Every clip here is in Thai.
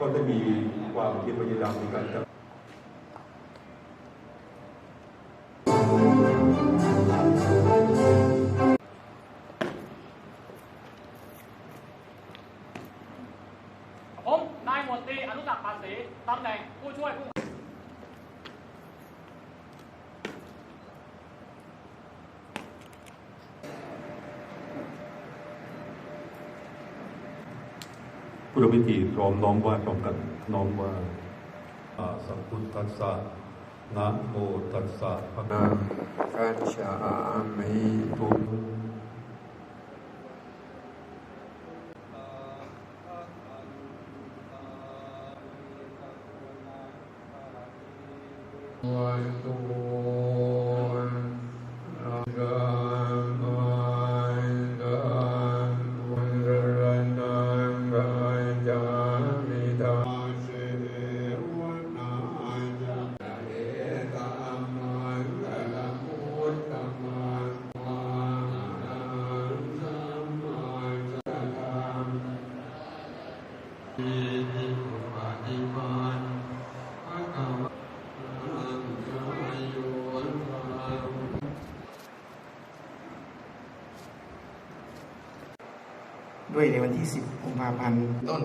ก็ได้มีความเพียรพยายามในการจัดผมนายหมวดตรีอนุสักดิ์ปานศรีตำแหน่งผู้ช่วยผู้ พุทธพิธีพร้อมน้อมว่าพร้อมกันน้อมว่าอาสัมพุทธัสสะนะโมตัสสะภะคะนะกัจฉามิวะโตวันตุวั ด้วยในวันที่ 10กุมภาพันธ์ต้น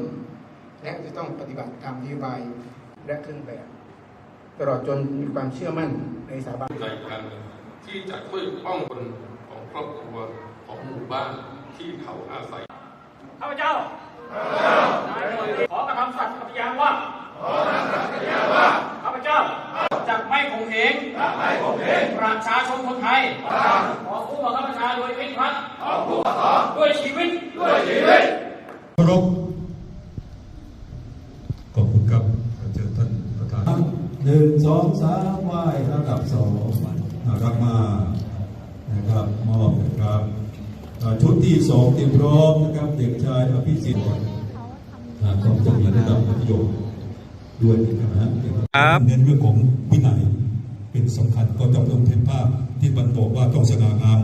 และจะต้องปฏิบัติตามนโยบายและเครื่องแบบ ตลอดจนมีความเชื่อมั่นในสถาบันใจกันที่จะช่วยป้องคนของครอบครัวของหมู่บ้านที่เขาอาศัยข้าพเจ้านายหมวดตรีขอกระทำสัตย์ปฏิญาณว่าข้าพเจ้าจะไม่ข่มเหงประชาชนคนไทยขอผู้บังคับบัญชาโดยเคร่งครัดด้วยชีวิตด้วยชีวิต เคารพขอบคุณครับเชิญท่านประธาน ห นึ่งสองสามไหว้ระดับสองนะครับมานะครับมอบนะครับอ่าชุดที่สองเตรียมพร้อมนะครับเด็กชายอภิสิทธิ์อ่าต้องจะมีระดับมัธยมด้วยนะครับเน้นเรื่องของวินัยเป็นสำคัญก็จะต้องเห็นภาพที่บันบอกว่าต้องสง่างาม